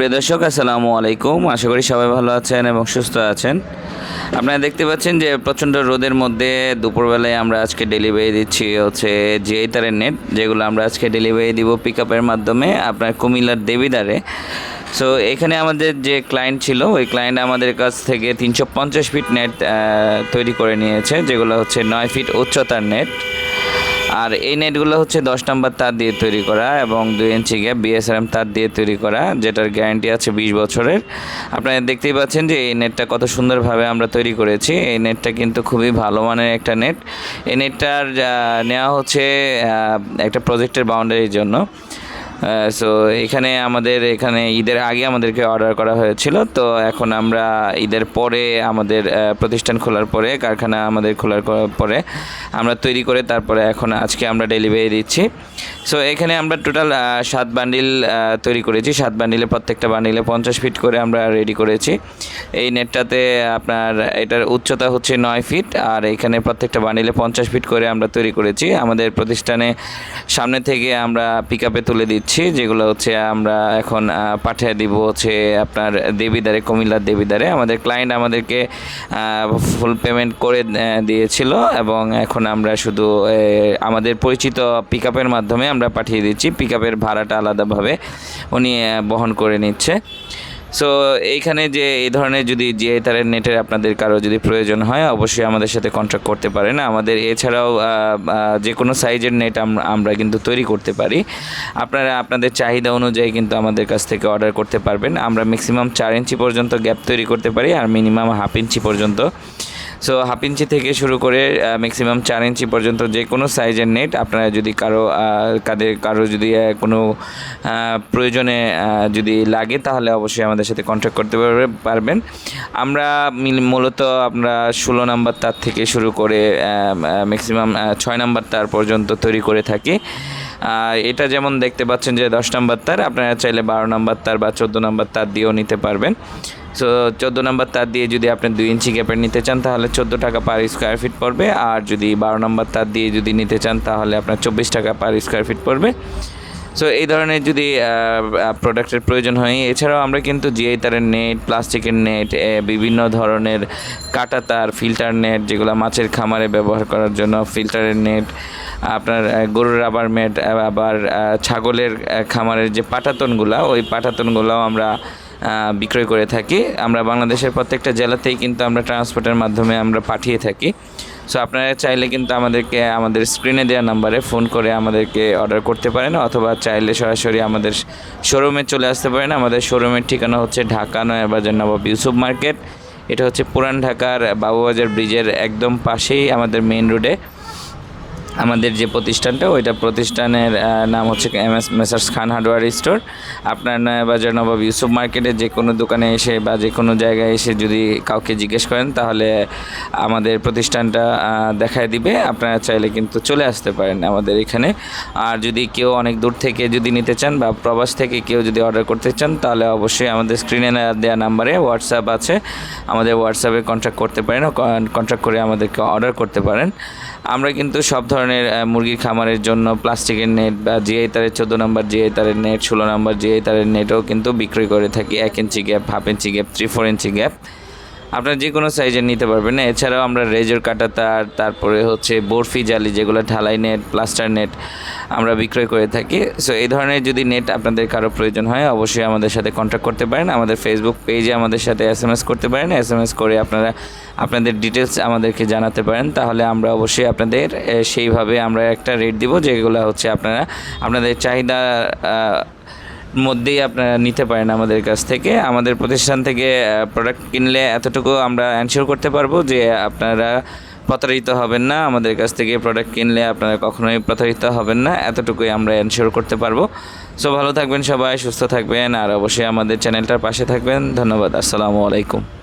প্রিয় দর্শক, আসসালামু আলাইকুম। আশা করি সবাই ভালো আছেন এবং সুস্থ আছেন। আপনারা দেখতে পাচ্ছেন যে প্রচণ্ড রোদের মধ্যে দুপুরবেলায় আমরা আজকে ডেলিভারি দিচ্ছি হচ্ছে জিআই তারের নেট যেগুলো আমরা আজকে ডেলিভারি দিব পিক আপের মাধ্যমে আপনার কুমিল্লার দেবিদারে। সো এখানে আমাদের যে ক্লায়েন্ট ছিল, ওই ক্লায়েন্ট আমাদের কাছ থেকে তিনশো পঞ্চাশ ফিট নেট তৈরি করে নিয়েছে, যেগুলো হচ্ছে নয় ফিট উচ্চতার নেট আর এই নেটগুলো হচ্ছে দশ নম্বর তার দিয়ে তৈরি করা এবং দুই ইঞ্চি গ্যাপ বিএসআরএম তার দিয়ে তৈরি করা, যেটার গ্যারান্টি আছে বিশ বছরের। আপনারা দেখতেই পাচ্ছেন যে এই নেটটা কত সুন্দরভাবে আমরা তৈরি করেছি। এই নেটটা কিন্তু খুবই ভালো মানের একটা নেট। এই নেটটার নেওয়া হচ্ছে একটা প্রজেক্টের বাউন্ডারির জন্য। সো এখানে আমাদের, এখানে ঈদের আগে আমাদেরকে অর্ডার করা হয়েছিল। তো এখন আমরা ঈদের পরে আমাদের প্রতিষ্ঠান খোলার পরে, কারখানা আমাদের খোলার পরে আমরা তৈরি করে তারপরে এখন আজকে আমরা ডেলিভারি দিচ্ছি। সো এখানে আমরা টোটাল সাত বান্ডিল তৈরি করেছি। সাত বান্ডিলে প্রত্যেকটা বান্ডিলে পঞ্চাশ ফিট করে আমরা রেডি করেছি। এই নেটটাতে আপনার এটার উচ্চতা হচ্ছে নয় ফিট আর এখানে প্রত্যেকটা বান্ডিলে পঞ্চাশ ফিট করে আমরা তৈরি করেছি। আমাদের প্রতিষ্ঠানে সামনে থেকে আমরা পিক তুলে দিচ্ছি, যেগুলো হচ্ছে আমরা এখন পাঠিয়ে দিব হচ্ছে আপনার দেবীদারে, কুমিল্লার দেবিদারে। আমাদের ক্লায়েন্ট আমাদেরকে ফুল পেমেন্ট করে দিয়েছিল এবং এখন আমরা শুধু আমাদের পরিচিত পিক মাধ্যমে আমরা পাঠিয়ে দিচ্ছি। পিক আপের ভাড়াটা আলাদাভাবে উনি বহন করে নিচ্ছে। সো এইখানে যে, এই ধরনের যদি যে তারের নেটের আপনাদের কারও যদি প্রয়োজন হয়, অবশ্যই আমাদের সাথে কন্ট্যাক্ট করতে পারেন। আমাদের এছাড়াও যে কোনো সাইজের নেট আমরা কিন্তু তৈরি করতে পারি। আপনারা, আপনাদের চাহিদা অনুযায়ী কিন্তু আমাদের কাছ থেকে অর্ডার করতে পারবেন। আমরা ম্যাক্সিমাম চার ইঞ্চি পর্যন্ত গ্যাপ তৈরি করতে পারি আর মিনিমাম হাফ ইঞ্চি পর্যন্ত সো হাফ ইঞ্চি থেকে শুরু করে ম্যাক্সিমাম চার ইঞ্চি পর্যন্ত যে কোনো সাইজের নেট আপনারা যদি কারও কাদের, কারও যদি কোনো প্রয়োজনে যদি লাগে তাহলে অবশ্যই আমাদের সাথে কন্ট্যাক্ট করতে পারবেন। আমরা মিল- মূলত আমরা ষোলো নাম্বার তার থেকে শুরু করে ম্যাক্সিমাম ছয় নাম্বার তার পর্যন্ত তৈরি করে থাকি। এটা যেমন দেখতে পাচ্ছেন যে দশ নম্বর তার, আপনারা চাইলে বারো নম্বর তার বা চোদ্দ নম্বর তার দিয়েও নিতে পারবেন। সো চোদ্দ নম্বর তার দিয়ে যদি আপনি দুই ইঞ্চি গ্যাপের নিতে চান, তাহলে চোদ্দ টাকা পার স্কোয়ার ফিট পড়বে। আর যদি বারো নম্বর তার দিয়ে যদি নিতে চান, তাহলে আপনার চব্বিশ টাকা পার স্কোয়ার ফিট পড়বে। সো এই ধরনের যদি প্রোডাক্টের প্রয়োজন হয়, এছাড়াও আমরা কিন্তু জিআই তারের নেট প্লাস্টিকের নেট বিভিন্ন ধরনের কাটা তার ফিল্টার নেট যেগুলো মাছের খামারে ব্যবহার করার জন্য ফিল্টারের নেট আপনার গরুর রাবার মেট আবার ছাগলের খামারের যে পাটাতনগুলা, ওই পাটাতনগুলোও আমরা বিক্রয় করে থাকি। আমরা বাংলাদেশের প্রত্যেকটা জেলাতেই কিন্তু আমরা ট্রান্সপোর্টের মাধ্যমে আমরা পাঠিয়ে থাকি। সো আপনারা চাইলে কিন্তু আমাদেরকে, আমাদের স্ক্রিনে দেওয়া নাম্বারে ফোন করে আমাদেরকে অর্ডার করতে পারেন অথবা চাইলে সরাসরি আমাদের শোরুমে চলে আসতে পারেন। আমাদের শোরুমের ঠিকানা হচ্ছে ঢাকা নয়াবাজার নবাব ইউসুফ মার্কেট। এটা হচ্ছে পুরান ঢাকার বাবুবাজার ব্রিজের একদম পাশেই আমাদের মেইন রোডে আমাদের যে প্রতিষ্ঠানটা, ওইটা প্রতিষ্ঠানের নাম হচ্ছে M S messrs Khan hardware store. আপনার নয়াবাজার নবাব ইউসুফ মার্কেটে যে কোনো দোকানে এসে বা যে কোনো জায়গায় এসে যদি কাউকে জিজ্ঞেস করেন, তাহলে আমাদের প্রতিষ্ঠানটা দেখায় দিবে। আপনারা চাইলে কিন্তু চলে আসতে পারেন আমাদের এখানে। আর যদি কেউ অনেক দূর থেকে যদি নিতে চান বা প্রবাস থেকে কেউ যদি অর্ডার করতে চান, তাহলে অবশ্যই আমাদের স্ক্রিনে দেওয়া নাম্বারে হোয়াটসঅ্যাপ আছে। আমাদের হোয়াটসঅ্যাপে কন্ট্যাক্ট করতে পারেন কন্ট্যাক্ট করে আমাদেরকে অর্ডার করতে পারেন। আমরা কিন্তু সব ধরনের আহ, মুরগির খামারের জন্য প্লাস্টিকের নেট বা জিআই তারের চোদ্দ নম্বর জিআই তারের নেট ষোলো নম্বর জিআই তারের নেটও কিন্তু বিক্রয় করে থাকি এক inch gap half inch gap three four inch gap আপনারা যে কোনো সাইজের নিতে পারবেন না। এছাড়াও আমরা রেজর কাটা তার তারপরে হচ্ছে বরফি জালি যেগুলো ঢালাই নেট প্লাস্টার নেট আমরা বিক্রয় করে থাকি। সো এই ধরনের যদি নেট আপনাদের কারও প্রয়োজন হয়, অবশ্যই আমাদের সাথে কন্ট্যাক্ট করতে পারেন। আমাদের ফেসবুক পেজে আমাদের সাথে এস এম এস করতে পারেন। এস এম এস করে আপনারা আপনাদের ডিটেলস আমাদেরকে জানাতে পারেন। তাহলে আমরা অবশ্যই আপনাদের সেইভাবে আমরা একটা রেট দিব, যেগুলো হচ্ছে আপনারা, আপনাদের চাহিদা মধ্যেই আপনারা নিতে পারেন আমাদের কাছ থেকে। আমাদের প্রতিষ্ঠান থেকে প্রোডাক্ট কিনলে এতটুকু আমরা অ্যানশিওর করতে পারব যে আপনারা প্রতারিত হবেন না। আমাদের কাছ থেকে প্রোডাক্ট কিনলে আপনারা কখনোই প্রতারিত হবেন না। এতটুকুই আমরা এনশিওর করতে পারব। সো ভালো থাকবেন সবাই, সুস্থ থাকবেন। আর অবশ্যই আমাদের চ্যানেলটার পাশে থাকবেন। ধন্যবাদ। আসসালামু আলাইকুম।